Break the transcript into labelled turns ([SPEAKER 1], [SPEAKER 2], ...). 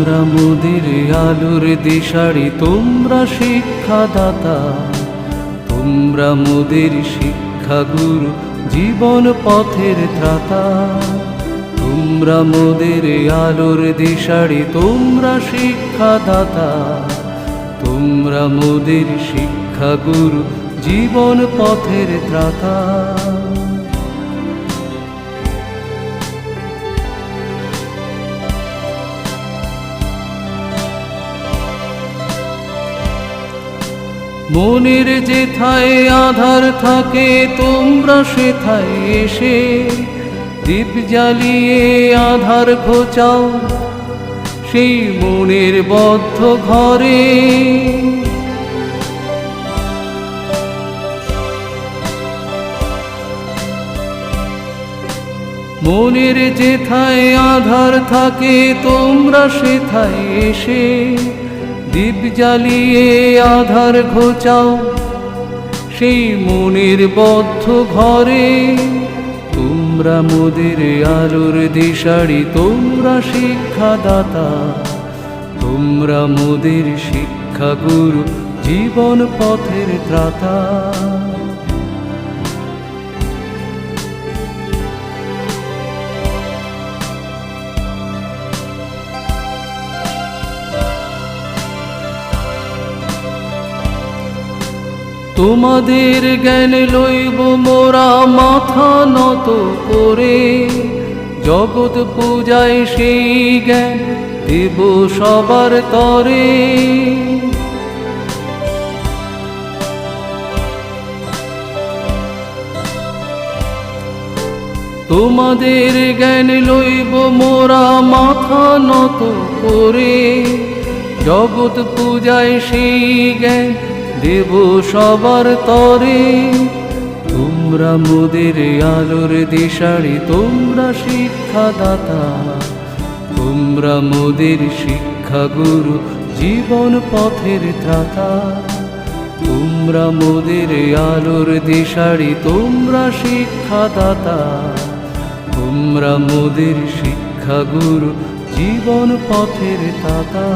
[SPEAKER 1] তোমরা মোদের আলোর দিশারি, তোমরা শিক্ষাদাতা। তোমরা মোদের শিক্ষাগুরু, জীবন পথের ত্রাতা। তোমরা মোদের আলোর দিশারি, তোমরা শিক্ষাদাতা। তোমরা মোদের শিক্ষাগুরু, জীবন পথের ত্রাতা। মনের যেথায় আধার থাকে, তোমরা সেথায় এসে দীপ জ্বালিয়ে আধার খোঁচাও সেই মনের বদ্ধ ঘরে। মনের যেথায় আধার থাকে, তোমরা সেথায় এসে দীপ জ্বালিয়ে আধার ঘোচাও। সেই মনের বদ্ধ ঘরে তোমরা মোদের আলোর দিশারি, তোমরা শিক্ষাদাতা। তোমরা মোদের শিক্ষাগুরু, জীবন পথের ত্রাতা। তোমাদের জ্ঞান লইব মোরা মাথা নত করে। জগৎ পূজায় সেই জ্ঞান দেব সবার তরে। তোমাদের জ্ঞান লইব মোরা মাথা নত করে। জগৎ পূজায় সেই জ্ঞান দেব সবার তরে। তোমরা মোদের আলোর দিশারি, তোমরা শিক্ষাদাতা। তোমরা মোদের শিক্ষাগুরু, জীবন পথের ত্রাতা তোমরা মোদের আলোর দিশারি, তোমরা শিক্ষাদাতা। তোমরা মোদের শিক্ষাগুরু, জীবন পথের তাতা